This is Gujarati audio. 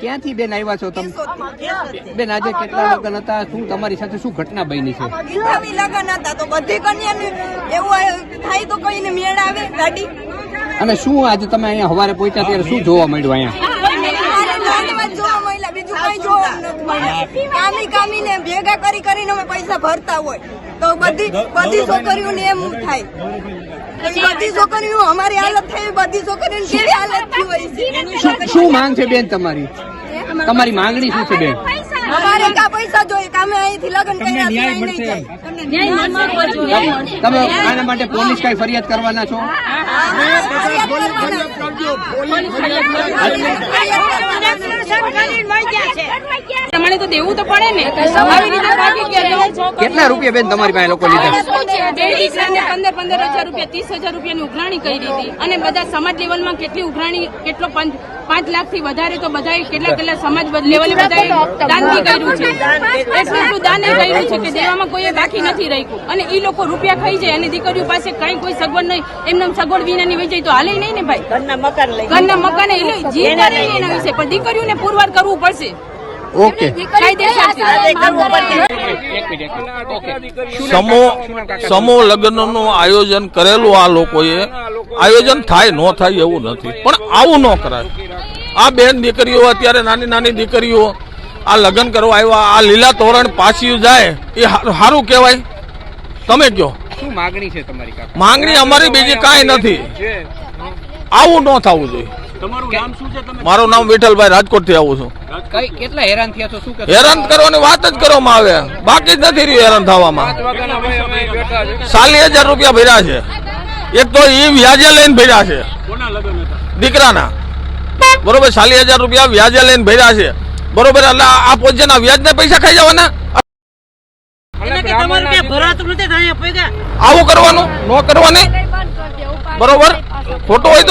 ક્યાંથી બેન આવ્યા છો તમે? બેન આજે કેટલા લગ્ન હતા? શું તમારી સાથે શું ઘટના બની છે? ગીતાવી હતા તો બધી કન્યાને એવું થાય તો કોઈને મેળ આવે ગાડી. અને શું આજે તમે અહીંયા હવારે પહોંચ્યા ત્યારે શું જોવા મળ્યું અહીંયા? મારે ગાડીમાં જ જોવા મળ્યા બીજું કઈ જોવા નથી મળ્યું. કામી કામીને ભેગા કરી કરીને અમે પૈસા ભરતા હોય. તો બધી બધી છોકરીઓને એમ થાય. બધી છોકરીઓ અમારી હાલત થઈ બધી છોકરીઓની કેવી હાલત થઈ હોય શું માંગ છે બેન તમારી તમારી માંગણી શું છે બેન અમારે કા પૈસા જોઈએ કામે અહીંથી લગ્ન કર્યા છે, અહીં તમે આના માટે પોલીસ કઈ ફરિયાદ કરવાના છો તમારે તો દેવું તો પડે ને. આવી રીતે કેટલા રૂપિયા બેન તમારી પાસે લોકો લીધા? પંદર પંદર હજાર રૂપિયા ત્રીસ હજાર રૂપિયાની ઉઘરાણી કરી દીધી. અને બધા સમાજ લેવલમાં કેટલી ઉઘરાણી કેટલો પાંચ લાખથી વધારે તો બધા કેટલા કેટલા સમાજ લેવલે બધા દાન કર્યું છે. એટલું એટલું દાન એ કર્યું છે કે દેવામાં કોઈ બાકી નથી રાખ્યું. અને એ લોકો રૂપિયા ખાઈ જાય અને દીકરીઓ પાસે કઈ કોઈ સગવડ નહીં. એમને સગવડ વિનાની વહી જાય તો હાલે નહીં ને ભાઈ? ઘરના મકાન ઘરના મકાન એ લોકો જી કરે ને એના વિશે. પણ દીકરીઓને પુરવાર કરવું પડશે. ઓકે. સમો સમૂહ સમૂહ લગ્નનું આયોજન કરેલું આ લોકોએ. આયોજન થાય ન થાય એવું નથી. પણ આવું ન કરાય. આ બેન દીકરીઓ અત્યારે નાની નાની દીકરીઓ આ લગ્ન કરવા આવ્યા આ લીલા તોરણ પાછી જાય એ સારું કહેવાય. તમે કયો? શું માંગણી છે તમારી માંગણી અમારી બીજી કાંઈ નથી. આવું ન થવું જોઈએ. મારું નામ વિઠ્ઠલભાઈ રાજકોટથી આવું છું. કઈ કેટલા હેરાન થયા છો? શું કે હેરાન કરવાની વાત જ કરવામાં આવે. બાકી જ નથી રહ્યું હેરાન થવામાં. સાલી હજાર રૂપિયા ભર્યા છે. એક તો એ વ્યાજે લઈને ભર્યા છે. દીકરાના. બરોબર સાલી હજાર રૂપિયા વ્યાજે લઈને ભર્યા છે. બરોબર એટલે આ આ પોજના વ્યાજના પૈસા ખાઈ જવાના? આવું કરવાનું? ન કરવાની? બરોબર. ખોટું હોય તો